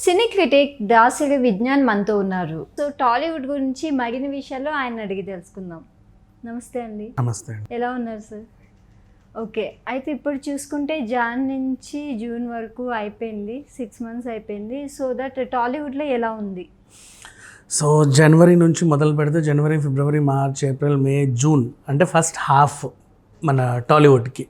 సినీ critic Dasari Vignan మనతో ఉన్నారు. So Tollywood గురించి మరిన్ని విషయాలు ఆయన అడిగి తెలుసుకుందాం. నమస్తే అండి. నమస్తే ఎలా ఉన్నారు సార్? ఓకే అయితే ఇప్పుడు చూసుకుంటే జాన్ నుంచి జూన్ వరకు అయిపోయింది సిక్స్ మంత్స్ అయిపోయింది. సో దట్ టాలీవుడ్లో ఎలా ఉంది? సో జనవరి నుంచి మొదలు పెడితే జనవరి ఫిబ్రవరి మార్చ్ ఏప్రిల్ మే జూన్ అంటే ఫస్ట్ హాఫ్ మన టాలీవుడ్కి.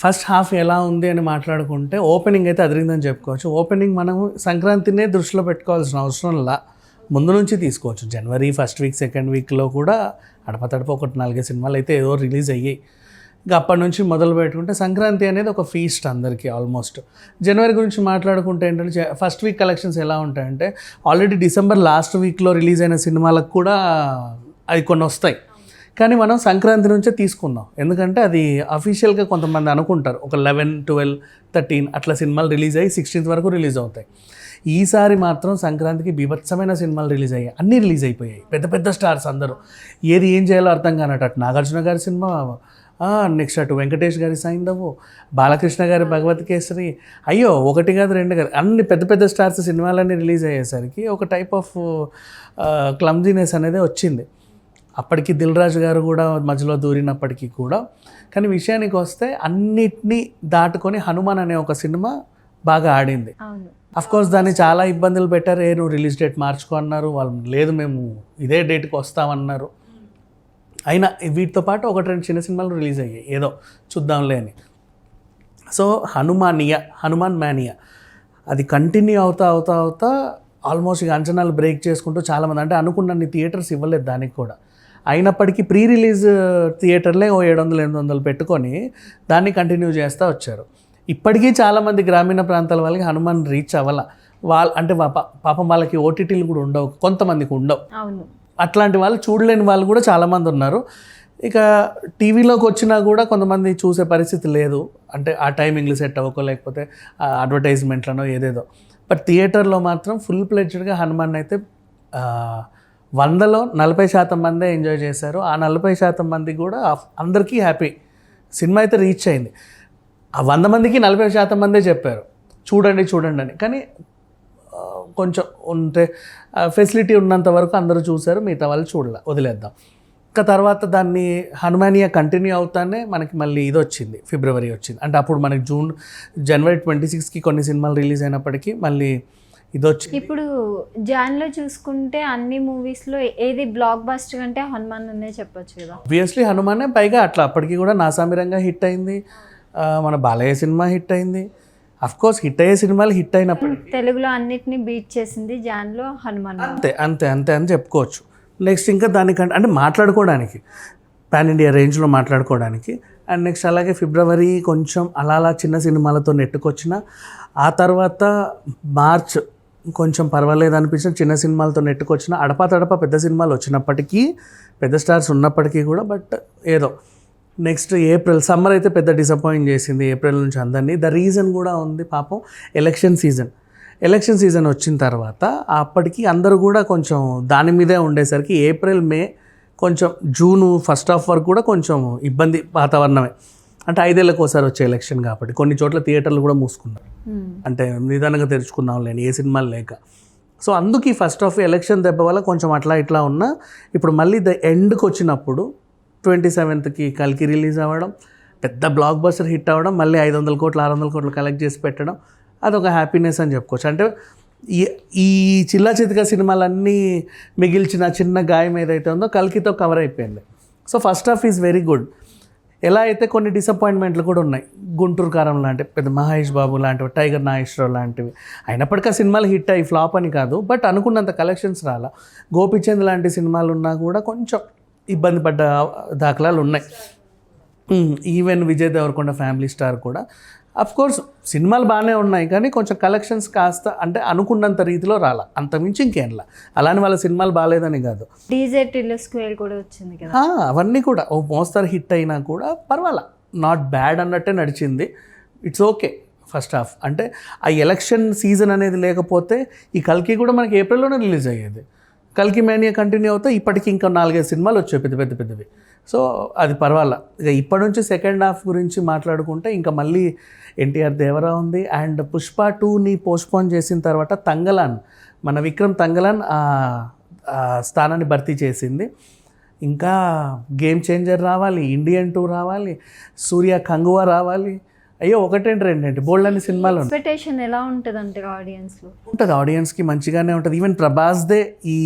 ఫస్ట్ హాఫ్ ఎలా ఉంది అని మాట్లాడుకుంటే ఓపెనింగ్ అయితే అదిరిందని చెప్పుకోవచ్చు. ఓపెనింగ్ మనం సంక్రాంతినే దృష్టిలో పెట్టుకోవాల్సిన అవసరం లా ముందు నుంచి తీసుకోవచ్చు. జనవరి ఫస్ట్ వీక్ సెకండ్ వీక్లో కూడా అడపతడప ఒకటి నాలుగే సినిమాలు అయితే ఏదో రిలీజ్ అయ్యాయి. ఇంకా అప్పటి నుంచి మొదలు పెట్టుకుంటే సంక్రాంతి అనేది ఒక ఫీస్ట్ అందరికీ ఆల్మోస్ట్ జనవరి గురించి మాట్లాడుకుంటే ఏంటంటే ఫస్ట్ వీక్ కలెక్షన్స్ ఎలా ఉంటాయంటే ఆల్రెడీ డిసెంబర్ లాస్ట్ వీక్లో రిలీజ్ అయిన సినిమాలకు కూడా అవి కొన్ని వస్తాయి. కానీ మనం సంక్రాంతి నుంచే తీసుకుందాం. ఎందుకంటే అది అఫీషియల్గా కొంతమంది అనుకుంటారు. ఒక లెవెన్ ట్వెల్వ్ థర్టీన్ అట్లా సినిమాలు రిలీజ్ అయ్యి సిక్స్టీన్త్ వరకు రిలీజ్ అవుతాయి. ఈసారి మాత్రం సంక్రాంతికి బీభత్సమైన సినిమాలు రిలీజ్ అయ్యాయి. అన్నీ రిలీజ్ అయిపోయాయి. పెద్ద పెద్ద స్టార్స్ అందరూ. ఏది ఏం చేయాలో అర్థం కానట్టు. అటు నాగార్జున గారి సినిమా నెక్స్ట్ అటు వెంకటేష్ గారి సైందవు బాలకృష్ణ గారి భగవత్ కేసరి. అయ్యో ఒకటి కాదు రెండు కాదు. అన్ని పెద్ద పెద్ద స్టార్స్ సినిమాలన్నీ రిలీజ్ అయ్యేసరికి ఒక టైప్ ఆఫ్ క్లమ్జీనెస్ అనేది వచ్చింది. అప్పటికి దిల్ రాజు గారు కూడా మధ్యలో దూరినప్పటికీ కూడా. కానీ విషయానికి వస్తే అన్నిటినీ దాటుకొని హనుమాన్ అనే ఒక సినిమా బాగా ఆడింది. కోర్స్ దాన్ని చాలా ఇబ్బందులు పెట్టారు. ఏ నువ్వు రిలీజ్ డేట్ మార్చుకో అన్నారు. వాళ్ళు లేదు మేము ఇదే డేట్కి వస్తామన్నారు. అయినా వీటితో పాటు ఒకటి రెండు చిన్న సినిమాలు రిలీజ్ అయ్యాయి. ఏదో చూద్దాంలే అని. సో హనుమానియా హనుమాన్ మానియా. అది కంటిన్యూ అవుతా అవుతా అవుతా ఆల్మోస్ట్ ఇక అంచనాలు బ్రేక్ చేసుకుంటూ చాలామంది అంటే అనుకున్నన్ని థియేటర్స్ ఇవ్వలేదు దానికి కూడా. అయినప్పటికీ ప్రీ రిలీజ్ థియేటర్లే ఓ ఏడు వందలు ఎనిమిది వందలు పెట్టుకొని దాన్ని కంటిన్యూ చేస్తూ వచ్చారు. ఇప్పటికీ చాలామంది గ్రామీణ ప్రాంతాల వాళ్ళకి హనుమాన్ రీచ్ అవ్వాల. వాళ్ళ అంటే పాపం వాళ్ళకి ఓటీటీలు కూడా ఉండవు కొంతమందికి ఉండవు. అట్లాంటి వాళ్ళు చూడలేని వాళ్ళు కూడా చాలామంది ఉన్నారు. ఇక టీవీలోకి వచ్చినా కూడా కొంతమంది చూసే పరిస్థితి లేదు. అంటే ఆ టైమింగ్లు సెట్ అవ్వకో లేకపోతే అడ్వర్టైజ్మెంట్లనో ఏదేదో. బట్ థియేటర్లో మాత్రం ఫుల్ ప్లెడ్జ్డ్గా హనుమాన్ అయితే వందలో నలభై శాతం మందే ఎంజాయ్ చేశారు. ఆ నలభై శాతం మంది కూడా అందరికీ హ్యాపీ. సినిమా అయితే రీచ్ అయింది. ఆ వంద మందికి నలభై శాతం మందే చెప్పారు. చూడండి చూడండి అని. కానీ కొంచెం ఉంటే ఫెసిలిటీ ఉన్నంత వరకు అందరూ చూశారు. మిగతా వాళ్ళు చూడలే. వదిలేద్దాం. ఇంకా తర్వాత దాన్ని హనుమానియా కంటిన్యూ అవుతానే మనకి మళ్ళీ ఇది వచ్చింది ఫిబ్రవరి వచ్చింది. అంటే అప్పుడు మనకి జూన్ జనవరి ట్వంటీ సిక్స్కి కొన్ని సినిమాలు రిలీజ్ అయినప్పటికీ మళ్ళీ ఇది వచ్చింది. ఇప్పుడు జాన్లో చూసుకుంటే అన్ని మూవీస్లో ఏది బ్లాక్ బస్టర్ అంటే హనుమాన్ అనే చెప్పొచ్చు కదా. ఆబ్వియస్లీ హనుమానే పైగా అట్లా అప్పటికి కూడా నాసామిరంగా హిట్ అయింది. మన బాలయ్య సినిమా హిట్ అయింది. అఫ్ కోర్స్ హిట్ అయ్యే సినిమాలు హిట్ అయినప్పుడు తెలుగులో అన్నిటిని బీట్ చేసింది జాన్లో హనుమాన్. అంతే అంతే అంతే అని చెప్పుకోవచ్చు. నెక్స్ట్ ఇంకా దానికంటే అంటే మాట్లాడుకోవడానికి పాన్ ఇండియా రేంజ్లో మాట్లాడుకోవడానికి. అండ్ నెక్స్ట్ అలాగే ఫిబ్రవరి కొంచెం అలా అలా చిన్న సినిమాలతో నెట్టుకొచ్చిన ఆ తర్వాత మార్చ్ కొంచెం పర్వాలేదు అనిపించిన చిన్న సినిమాలతో నెట్టుకొచ్చిన అడపా తడప పెద్ద సినిమాలు వచ్చినప్పటికీ పెద్ద స్టార్స్ ఉన్నప్పటికీ కూడా బట్ ఏదో నెక్స్ట్ ఏప్రిల్ సమ్మర్ అయితే పెద్ద డిసప్పాయింట్ చేసింది ఏప్రిల్ నుంచి అందరినీ. ద రీజన్ కూడా ఉంది పాపం ఎలక్షన్ సీజన్. ఎలక్షన్ సీజన్ వచ్చిన తర్వాత అప్పటికి అందరూ కూడా కొంచెం దాని మీదే ఉండేసరికి ఏప్రిల్ మే కొంచెం జూన్ ఫస్ట్ హాఫ్ వరకు కూడా కొంచెం ఇబ్బంది వాతావరణమే. అంటే ఐదేళ్ళకి ఒకసారి వచ్చే ఎలక్షన్ కాబట్టి కొన్ని చోట్ల థియేటర్లు కూడా మూసుకున్నారు. అంటే నిదానంగా తెరుచుకుందాం లేని ఏ సినిమాలు లేక. సో అందుకు ఈ ఫస్ట్ ఆఫ్ ఎలక్షన్ దెబ్బ వల్ల కొంచెం అట్లా ఇట్లా ఉన్నా ఇప్పుడు మళ్ళీ ద ఎండ్కి వచ్చినప్పుడు ట్వంటీ సెవెంత్కి కలికి రిలీజ్ అవ్వడం పెద్ద బ్లాక్ బస్టర్ హిట్ అవ్వడం మళ్ళీ ఐదు వందల కోట్లు ఆరు వందల కోట్లు కలెక్ట్ చేసి పెట్టడం అదొక హ్యాపీనెస్ అని చెప్పుకోవచ్చు. అంటే ఈ ఈ చిల్లా చితికా సినిమాలన్నీ మిగిల్చిన చిన్న గాయం ఏదైతే ఉందో కల్కితో కవర్ అయిపోయింది. So first half is very good ఎలా అయితే కొన్ని డిసప్పాయింట్మెంట్లు కూడా ఉన్నాయి. గుంటూరు కారం లాంటి పెద్ద మహేష్ బాబు లాంటివి టైగర్ నాగేశ్వరరావు లాంటివి. అయినప్పటికీ ఆ సినిమాలు హిట్ అయ్యి ఫ్లాప్ అని కాదు. బట్ అనుకున్నంత కలెక్షన్స్ రాలా. గోపిచంద్ లాంటి సినిమాలు ఉన్నా కూడా కొంచెం ఇబ్బంది పడ్డ దాఖలాలు ఉన్నాయి. Hmm, even Vijay Deverakonda family star కూడా. కోర్స్ సినిమాలు బాగానే ఉన్నాయి కానీ కొంచెం కలెక్షన్స్ కాస్త అంటే అనుకున్నంత రీతిలో రాలా. అంతమించి ఇంకేంలా అలానే వాళ్ళ సినిమాలు బాగాలేదని కాదు. డీజే స్క్వేర్ కూడా వచ్చింది కదా. అవన్నీ కూడా. ఓ మోస్తరు హిట్ అయినా కూడా పర్వాలా. నాట్ బ్యాడ్ అన్నట్టే నడిచింది. ఇట్స్ ఓకే ఫస్ట్ హాఫ్ అంటే ఆ ఎలక్షన్ సీజన్ అనేది లేకపోతే ఈ కల్కి కూడా మనకి ఏప్రిల్లోనే రిలీజ్ అయ్యేది. కల్కి మేనియా కంటిన్యూ అవుతే ఇప్పటికి ఇంకా నాలుగైదు సినిమాలు వచ్చాయి పెద్ద పెద్ద పెద్దవి. సో అది పర్వాలా. ఇక ఇప్పటి నుంచి సెకండ్ హాఫ్ గురించి మాట్లాడుకుంటే ఇంకా మళ్ళీ ఎన్టీఆర్ దేవరా ఉంది. అండ్ పుష్ప టూని పోస్ట్పోన్ చేసిన తర్వాత తంగలాన్ మన విక్రమ్ తంగలాన్ ఆ స్థానాన్ని భర్తీ చేసింది. ఇంకా గేమ్ చేంజర్ రావాలి ఇండియన్ టూ రావాలి సూర్య కంగువా రావాలి అయ్యో ఒకటేంటి రెండేంటి? బోల్డ్ అనే సినిమాలు. ఎక్స్పెక్టేషన్ ఎలా ఉంటుంది అంటారు ఆడియన్స్లో ఉంటుంది ఆడియన్స్కి మంచిగానే ఉంటుంది. ఈవెన్ ప్రభాస్దే ఈ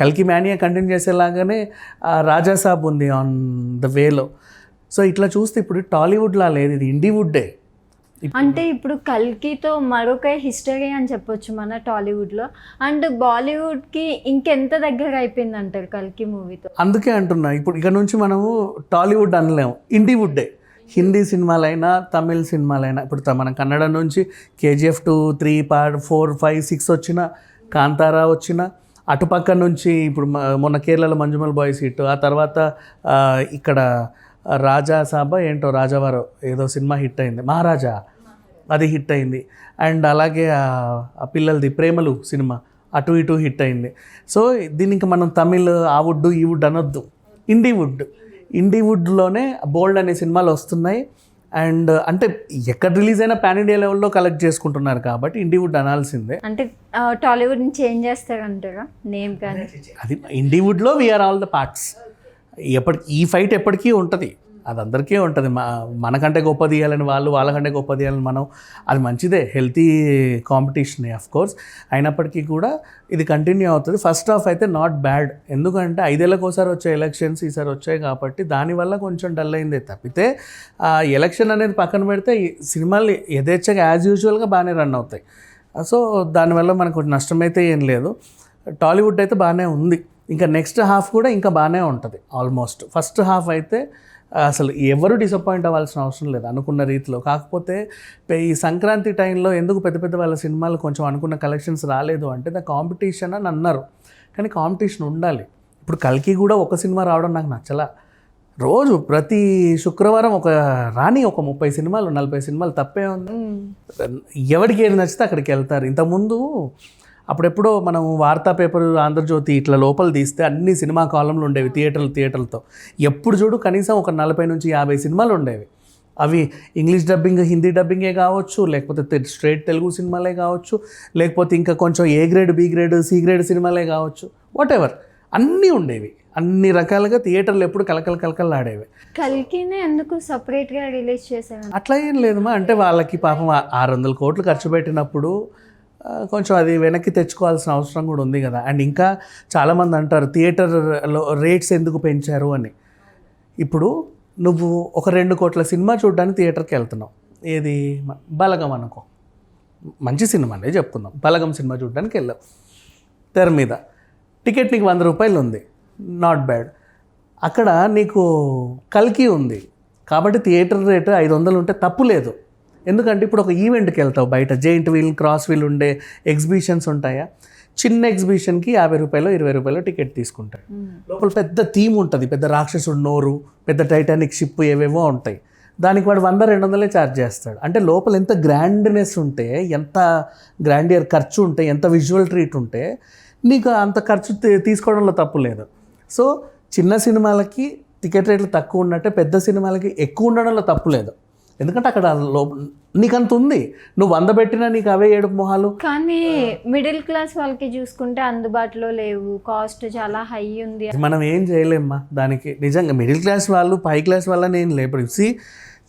కల్కి మేనియా కంటిన్యూ చేసేలాగానే రాజా సాబ్ ఉంది ఆన్ ద వేలో సో ఇట్లా చూస్తే ఇప్పుడు టాలీవుడ్లా లేదు ఇది ఇండివుడ్డే అంటే ఇప్పుడు కల్కితో మరొక హిస్టరీ అని చెప్పొచ్చు మన టాలీవుడ్లో అండ్ బాలీవుడ్కి ఇంకెంత దగ్గర అయిపోయింది అంటారు కల్కి మూవీతో? అందుకే అంటున్నా ఇప్పుడు ఇక నుంచి మనము టాలీవుడ్ అనలేము ఇండివుడ్డే హిందీ సినిమాలైనా తమిళ్ సినిమాలైనా ఇప్పుడు త- మన కన్నడ నుంచి KGF two three part four five six వచ్చిన కాంతారా వచ్చిన అటుపక్క నుంచి ఇప్పుడు మొన్న కేరళలో మంజుమల్ బాయ్స్ హిట్ ఆ తర్వాత ఇక్కడ రాజా సాబా ఏంటో రాజావారు ఏదో సినిమా హిట్ అయింది మహారాజా అది హిట్ అయింది. అండ్ అలాగే ఆ- పిల్లలది ప్రేమలు సినిమా అటు ఇటు హిట్ అయింది. సో దీనికి మనం తమిళ్ ఆ వుడ్ ఈ వుడ్ అనొద్దు. ఇండివుడ్ ఇండివుడ్లోనే బోల్డ్ అనే సినిమాలు వస్తున్నాయి. అండ్ అంటే ఎక్కడ రిలీజ్ అయినా పాన్ ఇండియా లెవెల్లో కలెక్ట్ చేసుకుంటున్నారు కాబట్టి ఇండివుడ్ అనాల్సిందే. అంటే టాలీవుడ్ని చేంజ్ చేస్తారంటారా? నేమ్ కానీ? అది ఇండివుడ్లో we are all the parts ఎప్పటికి ఈ ఫైట్ ఎప్పటికీ ఉంటుంది. అది అందరికీ ఉంటుంది. మా మనకంటే గొప్ప తీయాలని వాళ్ళు వాళ్ళకంటే గొప్ప తీయాలని మనం అది మంచిదే. హెల్తీ కాంపిటీషన్ ఆఫ్ కోర్స్ అయినప్పటికీ కూడా ఇది కంటిన్యూ అవుతుంది. ఫస్ట్ హాఫ్ అయితే నాట్ బ్యాడ్ ఎందుకంటే ఐదేళ్ళకి ఒకసారి వచ్చే ఎలక్షన్స్ ఈసారి వచ్చాయి కాబట్టి దానివల్ల కొంచెం డల్ అయిందే తప్పితే ఆ ఎలక్షన్ అనేది పక్కన పెడితే సినిమాలు యథేచ్ఛగా యాజ్ యూజువల్గా బాగానే రన్ అవుతాయి. సో దానివల్ల మనకు నష్టమైతే ఏం లేదు. టాలీవుడ్ అయితే బాగానే ఉంది. ఇంకా నెక్స్ట్ హాఫ్ కూడా ఇంకా బాగానే ఉంటుంది. ఆల్మోస్ట్ ఫస్ట్ హాఫ్ అయితే అసలు ఎవరు డిసప్పాయింట్ అవ్వాల్సిన అవసరం లేదు అనుకున్న రీతిలో. కాకపోతే ఈ సంక్రాంతి టైంలో ఎందుకు పెద్ద పెద్ద వాళ్ళ సినిమాలు కొంచెం అనుకున్న కలెక్షన్స్ రాలేదు అంటే ద కాంపిటీషన్ అని అన్నారు. కానీ కాంపిటీషన్ ఉండాలి. ఇప్పుడు కల్కి కూడా ఒక సినిమా రావడం నాకు నచ్చలా. రోజు ప్రతి శుక్రవారం ఒక రాని ఒక ముప్పై సినిమాలు నలభై సినిమాలు తప్పే ఉంది. ఎవరికి ఏది నచ్చితే అక్కడికి వెళ్తారు. ఇంతకుముందు అప్పుడెప్పుడో మనం వార్తా పేపర్ ఆంధ్రజ్యోతి ఇట్లా లోపల తీస్తే అన్ని సినిమా కాలంలో ఉండేవి థియేటర్లు థియేటర్లతో. ఎప్పుడు చూడు కనీసం ఒక నలభై నుంచి యాభై సినిమాలు ఉండేవి. అవి ఇంగ్లీష్ డబ్బింగ్ హిందీ డబ్బింగే కావచ్చు లేకపోతే స్ట్రైట్ తెలుగు సినిమాలే కావచ్చు లేకపోతే ఇంకా కొంచెం A grade B grade C grade సినిమాలే కావచ్చు వాట్ ఎవర్ అన్నీ ఉండేవి. అన్ని రకాలుగా థియేటర్లు ఎప్పుడు కలకల కలకలు ఆడేవి కల్కినే ఎందుకు సపరేట్గా రిలీజ్ చేశారు? అట్లా ఏం లేదమ్మా అంటే వాళ్ళకి పాపం ఆరు వందల కోట్లు ఖర్చు పెట్టినప్పుడు కొంచెం అది వెనక్కి తెచ్చుకోవాల్సిన అవసరం కూడా ఉంది కదా. అండ్ ఇంకా చాలామంది అంటారు థియేటర్లో రేట్స్ ఎందుకు పెంచారు? అని. ఇప్పుడు నువ్వు ఒక రెండు కోట్ల సినిమా చూడడానికి థియేటర్కి వెళ్తున్నావు. ఏది? బలగం అనుకో. మంచి సినిమా సినిమానే చెప్తున్నాం బలగం సినిమా చూడడానికి వెళ్ళావు. తెర మీద. టికెట్ నీకు వంద రూపాయలు ఉంది. నాట్ బ్యాడ్ అక్కడ నీకు కల్కి ఉంది. కాబట్టి థియేటర్ రేటు ఐదు వందలు ఉంటే తప్పు లేదు. ఎందుకంటే ఇప్పుడు ఒక ఈవెంట్కి వెళ్తావు బయట. జెయింట్ వీల్ క్రాస్ వీల్ ఉండే ఎగ్జిబిషన్స్ ఉంటాయా? చిన్న ఎగ్జిబిషన్కి యాభై రూపాయలు ఇరవై రూపాయలు టికెట్ తీసుకుంటారు. లోపల పెద్ద థీమ్ ఉంటుంది. పెద్ద రాక్షసుడు నోరు పెద్ద టైటానిక్ షిప్ ఏవేవో ఉంటాయి. దానికి వాడు వంద రెండు వందలే ఛార్జ్ చేస్తాడు. అంటే లోపల ఎంత గ్రాండ్నెస్ ఉంటే ఎంత గ్రాండియర్ ఖర్చు ఉంటే ఎంత విజువల్ ట్రీట్ ఉంటే నీకు అంత ఖర్చు తీసుకోవడంలో తప్పు లేదు. సో చిన్న సినిమాలకి టికెట్ రేట్లు తక్కువ ఉన్నట్టే పెద్ద సినిమాలకి ఎక్కువ ఉండడంలో తప్పు లేదు. ఎందుకంటే అక్కడ లో నీకు అంత ఉంది నువ్వు వంద పెట్టినా నీకు అవే ఏడు మొహాలు. కానీ మిడిల్ క్లాస్ వాళ్ళకి చూసుకుంటే అందుబాటులో లేవు. కాస్ట్ చాలా హై ఉంది. మనం ఏం చేయలేమ్మా దానికి. నిజంగా మిడిల్ క్లాస్ వాళ్ళు పై క్లాస్ వాళ్ళని ఏం లేదు సి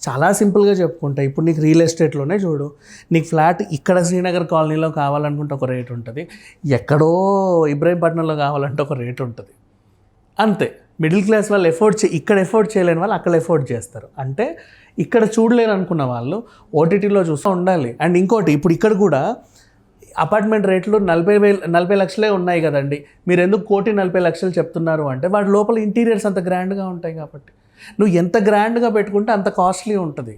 చాలా సింపుల్గా చెప్పుకుంటా. ఇప్పుడు నీకు రియల్ ఎస్టేట్లోనే చూడు. నీకు ఫ్లాట్ ఇక్కడ శ్రీనగర్ కాలనీలో కావాలనుకుంటే ఒక రేట్ ఉంటుంది. ఎక్కడో ఇబ్రాహీంపట్నంలో కావాలంటే ఒక రేట్ ఉంటుంది. అంతే. మిడిల్ క్లాస్ వాళ్ళు ఎఫోర్డ్ చే ఇక్కడ ఎఫోర్డ్ చేయలేని వాళ్ళు అక్కడ ఎఫోర్డ్ చేస్తారు. అంటే ఇక్కడ చూడలేరు అనుకున్న వాళ్ళు ఓటీటీలో చూస్తూ ఉండాలి. అండ్ ఇంకోటి ఇప్పుడు ఇక్కడ కూడా అపార్ట్మెంట్ రేట్లు నలభై వేలు నలభై లక్షలే ఉన్నాయి కదండి. మీరు ఎందుకు కోటి నలభై లక్షలు చెప్తున్నారు అంటే వాటి లోపల ఇంటీరియర్స్ అంత గ్రాండ్గా ఉంటాయి కాబట్టి. నువ్వు ఎంత గ్రాండ్గా పెట్టుకుంటే అంత కాస్ట్లీ ఉంటుంది.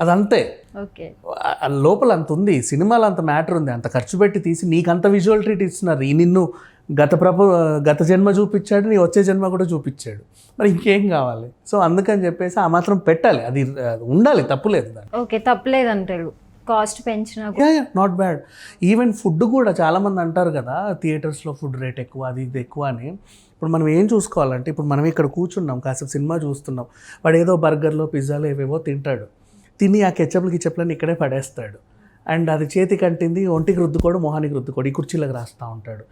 అదంతే. ఓకే. ఆ- ఆ లోపల అంత ఉంది సినిమాలో అంత మ్యాటర్ ఉంది అంత ఖర్చు పెట్టి తీసి నీకు అంత విజువల్ ట్రీట్ ఇస్తున్నారు. ఈ నిన్ను గత ప్రభు గత జన్మ చూపించాడు నీ వచ్చే జన్మ కూడా చూపించాడు. మరి ఇంకేం కావాలి? సో అందుకని చెప్పేసి ఆ మాత్రం పెట్టాలి. అది ఉండాలి తప్పులేదు ఓకే తప్పలేదంటారు కాస్ట్ పెంచినా నాట్ బ్యాడ్ ఈవెన్ ఫుడ్ కూడా చాలామంది అంటారు కదా థియేటర్స్లో ఫుడ్ రేట్ ఎక్కువ అది ఇది ఎక్కువ అని. ఇప్పుడు మనం ఏం చూసుకోవాలంటే ఇప్పుడు మనం ఇక్కడ కూర్చున్నాం కాసేపు సినిమా చూస్తున్నాం. వాడు ఏదో బర్గర్లో పిజ్జాలో ఏవేవో తింటాడు. తిని ఆ కెచ్చప్లు గిచ్చప్లని ఇక్కడే పడేస్తాడు. అండ్ అది చేతికి అంటింది ఒంటికి రుద్దుకోడు మొహానికి రుద్దుకోడు ఈ కుర్చీలకు రాస్తూ ఉంటాడు.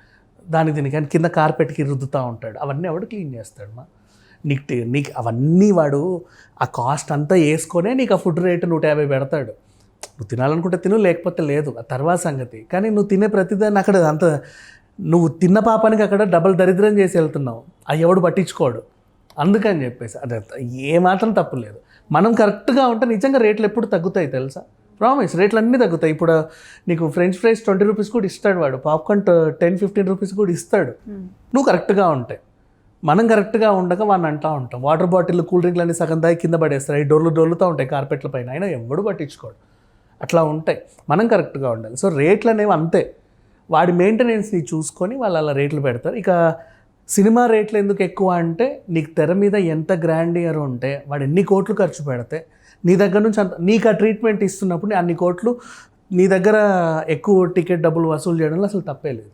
దాని దీనికి కింద కార్పెట్కి రుద్దుతూ ఉంటాడు. అవన్నీ ఎవడు క్లీన్ చేస్తాడు మా? నీకు నీకు అవన్నీ వాడు ఆ కాస్ట్ అంతా వేసుకొనే నీకు ఆ ఫుడ్ రేటు నూట యాభై పెడతాడు. నువ్వు తినాలనుకుంటే తిను లేకపోతే లేదు. ఆ తర్వాత సంగతి. కానీ నువ్వు తినే ప్రతిదాన్ని అక్కడ అంత నువ్వు తిన్న పాపానికి అక్కడ డబల్ దరిద్రం చేసి వెళ్తున్నావు. ఆ ఎవడు పట్టించుకోడు. అందుకని చెప్పేసి అది ఏమాత్రం తప్పు లేదు. మనం కరెక్ట్గా ఉంటే నిజంగా రేట్లు ఎప్పుడు తగ్గుతాయి తెలుసా? ప్రామిస్ రేట్లు అన్నీ తగ్గుతాయి. ఇప్పుడు నీకు ఫ్రెంచ్ ఫ్రైస్ ట్వంటీ రూపీస్ కూడా ఇస్తాడు వాడు. పాప్కార్న్ టెన్ ఫిఫ్టీన్ రూపీస్ కూడా ఇస్తాడు. నువ్వు కరెక్ట్గా ఉంటాయి మనం కరెక్ట్గా ఉండక వాడిని అంటా ఉంటాం. వాటర్ బాటిల్ కూల్ డ్రింక్లు అన్ని సగం దాగి కింద పడేస్తారు అవి డొల్లు డొల్లుతూ ఉంటాయి కార్పెట్ల పైన. అయినా ఎవడు పట్టించుకోడు. అట్లా ఉంటాయి మనం కరెక్ట్గా ఉండాలి. సో రేట్లు అనేవి అంతే. వాడి మెయింటెనెన్స్ని చూసుకొని వాళ్ళు అలా రేట్లు పెడతారు. ఇక సినిమా రేట్లు ఎందుకు ఎక్కువ అంటే నీకు తెర మీద ఎంత గ్రాండ్ ఇయర్ ఉంటే వాడు ఎన్ని కోట్లు ఖర్చు పెడితే నీ దగ్గర నుంచి అంత నీకు ఆ ట్రీట్మెంట్ ఇస్తున్నప్పుడు అన్ని కోట్లు నీ దగ్గర ఎక్కువ టికెట్ డబ్బులు వసూలు చేయడంలో అసలు తప్పే లేదు.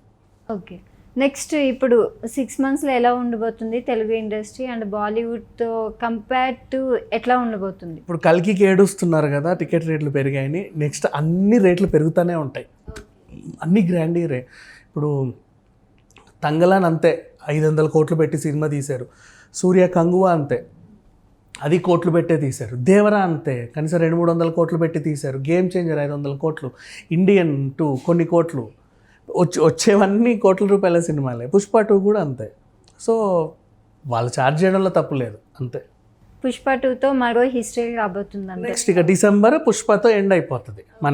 ఓకే. నెక్స్ట్ ఇప్పుడు సిక్స్ మంత్స్లో ఎలా ఉండబోతుంది తెలుగు ఇండస్ట్రీ అండ్ బాలీవుడ్తో కంపేర్ టు ఎట్లా ఉండబోతుంది? ఇప్పుడు కల్కికి ఏడుస్తున్నారు కదా టికెట్ రేట్లు పెరిగాయని. నెక్స్ట్ అన్ని రేట్లు పెరుగుతూనే ఉంటాయి. అన్ని గ్రాండ్ రే ఇప్పుడు తంగలాన్ అంతే. ఐదు వందల కోట్లు పెట్టి సినిమా తీశారు. సూర్య కంగువా అంతే. అది కోట్లు పెట్టే తీశారు. దేవరా అంతే. కనీసం రెండు మూడు వందల కోట్లు పెట్టి తీశారు. గేమ్ చేంజర్ ఐదు వందల కోట్లు. ఇండియన్ టూ కొన్ని కోట్లు. వచ్చి వచ్చేవన్నీ కోట్ల రూపాయల సినిమాలే. పుష్ప టూ కూడా అంతే. సో వాళ్ళు ఛార్జ్ చేయడంలో తప్పు లేదు. అంతే. పుష్ప టూతో మరో హిస్టరీ రాబోతుంది నెక్స్ట్ ఇక డిసెంబర్ పుష్పతో ఎండ్ అయిపోతుంది. మన